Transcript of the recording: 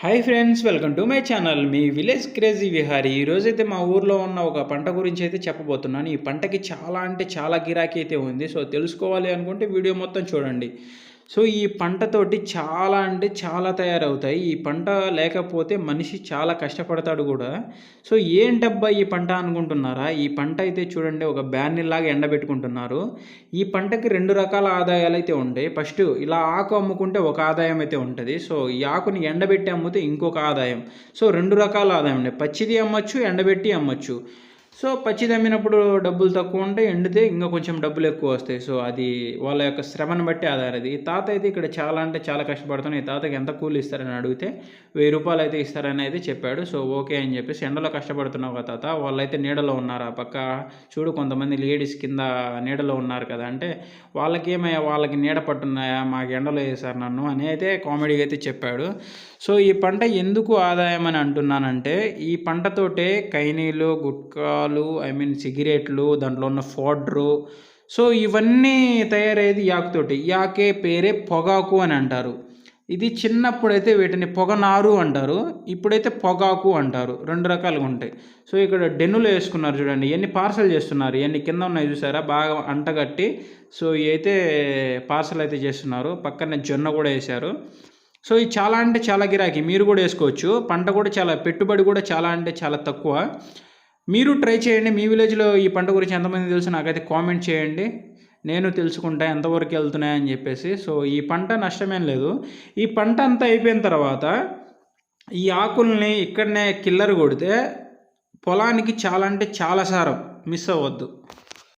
Hi friends welcome to my channel me village crazy Vihari ఈరోజైతే మా ఊర్లో ఉన్న ఒక పంట గురించి అయితే చెప్పబోతున్నాను. ఈ పంటకి చాలా అంటే చాలా గిరాకీ అయితే ఉంది. సో తెలుసుకోవాలి అనుకుంటే వీడియో మొత్తం చూడండి. సో ఈ పంటతోటి చాలా అంటే చాలా తయారవుతాయి. ఈ పంట లేకపోతే మనిషి చాలా కష్టపడతాడు కూడా. సో ఏంటబ్బా ఈ పంట అనుకుంటున్నారా? ఈ పంట అయితే చూడండి ఒక బ్యానర్లాగా ఎండబెట్టుకుంటున్నారు. ఈ పంటకి రెండు రకాల ఆదాయాలు అయితే ఉంటాయి. ఫస్ట్ ఇలా ఆకు అమ్ముకుంటే ఒక ఆదాయం అయితే ఉంటుంది. సో ఈ ఆకుని ఎండబెట్టి అమ్మితే ఇంకొక ఆదాయం. సో రెండు రకాల ఆదాయం ఉన్నాయి. పచ్చిది అమ్మచ్చు ఎండబెట్టి అమ్మచ్చు. సో పచ్చి తమ్మినప్పుడు డబ్బులు తక్కువ ఉంటే ఎండితే ఇంకా కొంచెం డబ్బులు ఎక్కువ వస్తాయి. సో అది వాళ్ళ యొక్క శ్రమను బట్టి ఆధారది. ఈ తాత అయితే ఇక్కడ చాలా అంటే చాలా కష్టపడుతున్నాయి ఈ తాతకి ఎంత కూలి ఇస్తారని అడిగితే వెయ్యి రూపాయలు అయితే ఇస్తారని అయితే చెప్పాడు. సో ఓకే అని చెప్పేసి ఎండలో కష్టపడుతున్నావు కదా తాత వాళ్ళైతే నీడలో ఉన్నారు. ఆ పక్క చూడు కొంతమంది లేడీస్ కింద నీడలో ఉన్నారు కదా అంటే వాళ్ళకి ఏమయ్యా వాళ్ళకి నీడ పట్టున్నాయా మాకు ఎండలో వేశారు నన్ను అని అయితే కామెడీగా అయితే చెప్పాడు. సో ఈ పంట ఎందుకు ఆదాయం అని అంటున్నానంటే ఈ పంటతోటే కైనీలు గుట్కాలు ఐ మీన్ సిగరెట్లు దాంట్లో ఉన్న ఫోడ్రు. సో ఇవన్నీ తయారయ్యేది యాకుతోటి యాకే పేరే పొగాకు అని అంటారు. ఇది చిన్నప్పుడైతే వీటిని పొగనారు అంటారు. ఇప్పుడైతే పొగాకు అంటారు. రెండు రకాలుగా ఉంటాయి. సో ఇక్కడ డెన్నులు వేసుకున్నారు చూడండి. ఎన్ని పార్సల్ చేస్తున్నారు? ఎన్ని కింద ఉన్నాయి చూసారా? బాగా అంటగట్టి సో ఇవి అయితే పార్సల్ అయితే చేస్తున్నారు. పక్కనే జొన్న కూడా వేశారు. సో ఇది చాలా అంటే చాలా గిరాకీ. మీరు కూడా వేసుకోవచ్చు. పంట కూడా చాలా పెట్టుబడి కూడా చాలా అంటే చాలా తక్కువ. మీరు ట్రై చేయండి. మీ విలేజ్లో ఈ పంట గురించి ఎంతమంది తెలుసు నాకైతే కామెంట్ చేయండి. నేను తెలుసుకుంటా ఎంతవరకు వెళ్తున్నాయని చెప్పేసి. సో ఈ పంట నష్టమేం లేదు. ఈ పంట అంతా అయిపోయిన తర్వాత ఈ ఆకుల్ని ఇక్కడనే కిల్లర్ కొడితే పొలానికి చాలా అంటే చాలా సారం. మిస్ అవ్వద్దు.